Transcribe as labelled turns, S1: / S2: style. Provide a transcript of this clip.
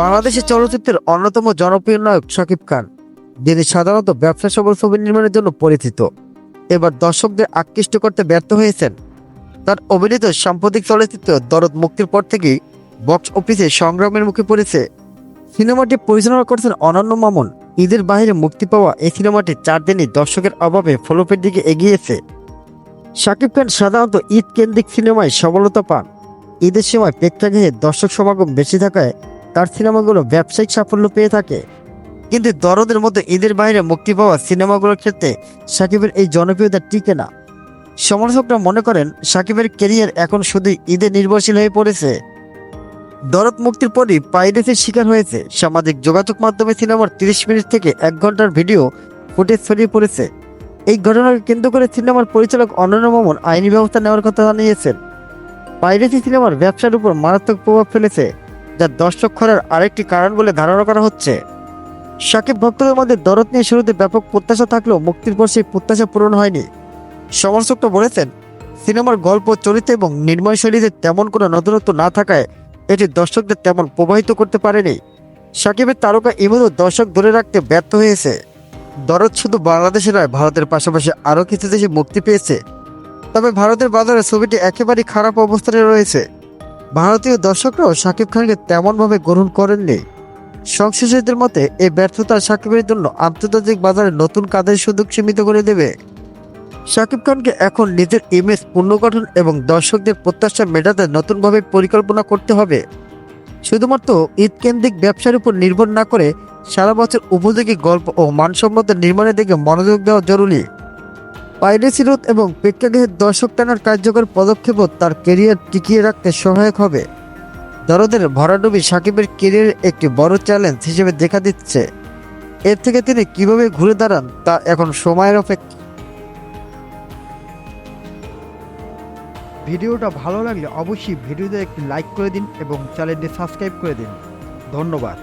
S1: বাংলাদেশের চলচ্চিত্রের অন্যতম জনপ্রিয় নায়ক শাকিব খান, যিনি সাধারণত ব্যবসা সফল ছবি নির্মাণের জন্য পরিচিত। এবার দর্শকদের আকৃষ্ট করতে ব্যর্থ হয়েছেন তার অভিনীত সাম্প্রতিক চলচ্চিত্র দরদ মুক্তির পর থেকেই বক্স অফিসে সংগ্রামের মুখে পড়েছে। সিনেমাটি পরিচালনা করছেন অনন্য মামুন। ঈদের বাইরে মুক্তি পাওয়া এই সিনেমাটি চার দিনই দর্শকের অভাবে ফলোপের দিকে এগিয়েছে। শাকিব খান সাধারণত ঈদ কেন্দ্রিক সিনেমায় সফলতা পান। ঈদের সময় প্রেক্ষাগৃহে দর্শক সমাগম বেশি থাকায় তার সিনেমাগুলো ব্যবসায়িক সাফল্য পেয়ে থাকে। কিন্তু দরদের মতো ঈদের বাইরে মুক্তি পাওয়া সিনেমাগুলোর ক্ষেত্রে সাকিবের এই জনপ্রিয়তা টিকে না। সমালোচকরা মনে করেন, সাকিবের ক্যারিয়ার এখন শুধু ঈদে নির্ভরশীল হয়ে পড়েছে। দরদ মুক্তির পরই পাইরেসির শিকার হয়েছে। সামাজিক যোগাযোগ মাধ্যমে সিনেমার তিরিশ মিনিট থেকে এক ঘণ্টার ভিডিও ফুটেজ ছড়িয়ে পড়েছে। এই ঘটনাকে কেন্দ্র করে সিনেমার পরিচালক অনন্য মামুন আইনি ব্যবস্থা নেওয়ার কথা জানিয়েছেন। পাইরেসি সিনেমার ব্যবসার উপর মারাত্মক প্রভাব ফেলেছে। যা দর্শক খরার আরেকটি কারণ বলে ধারণা করা হচ্ছে। সাকিব ভক্তদের মধ্যে দরদ নিয়ে শুরুতে ব্যাপক প্রত্যাশা থাকলেও মুক্তির পর সেই প্রত্যাশা পূরণ হয়নি। সমালোচকরা বলেছেন, সিনেমার গল্প, চরিত্র এবং নির্ময় শৈলীতে তেমন কোনো নতুনত্ব না থাকায় এটি দর্শকদের তেমন প্রবাহিত করতে পারেনি। সাকিবের তারকা ইমনও দর্শক ধরে রাখতে ব্যর্থ হয়েছে। দরদ শুধু বাংলাদেশে নয়, ভারতের পাশাপাশি আরও কিছু দেশে মুক্তি পেয়েছে। তবে ভারতের বাজারে ছবিটি একেবারেই খারাপ অবস্থানে রয়েছে। ভারতীয় দর্শকরাও শাকিব খানকে তেমনভাবে গ্রহণ করেননি। সংশ্লিষ্টদের মতে, এই ব্যর্থতা শাকিবের জন্য আন্তর্জাতিক বাজারে নতুন কাজের সুযোগ সীমিত করে দেবে। শাকিব খানকে এখন নিজের ইমেজ পুনর্গঠন এবং দর্শকদের প্রত্যাশা মেটাতে নতুনভাবে পরিকল্পনা করতে হবে। শুধুমাত্র ঈদকেন্দ্রিক ব্যবসার উপর নির্ভর না করে সারা বছর উপযোগী গল্প ও মানসম্মত নির্মাণের দিকে মনোযোগ দেওয়া জরুরি। পাইরেসি রোধ এবং প্রেক্ষাগৃহের দর্শক টানার কার্যকর পদক্ষেপও তার কেরিয়ার টিকিয়ে রাখতে সহায়ক হবে। দরদের ভরাডুবি সাকিবের কেরিয়ার একটি বড় চ্যালেঞ্জ হিসেবে দেখা দিচ্ছে। এর থেকে তিনি কীভাবে ঘুরে দাঁড়ান তা এখন সময়ের অপেক্ষা।
S2: ভিডিওটা ভালো লাগলে অবশ্যই ভিডিওতে একটি লাইক করে দিন এবং চ্যানেলটি সাবস্ক্রাইব করে দিন। ধন্যবাদ।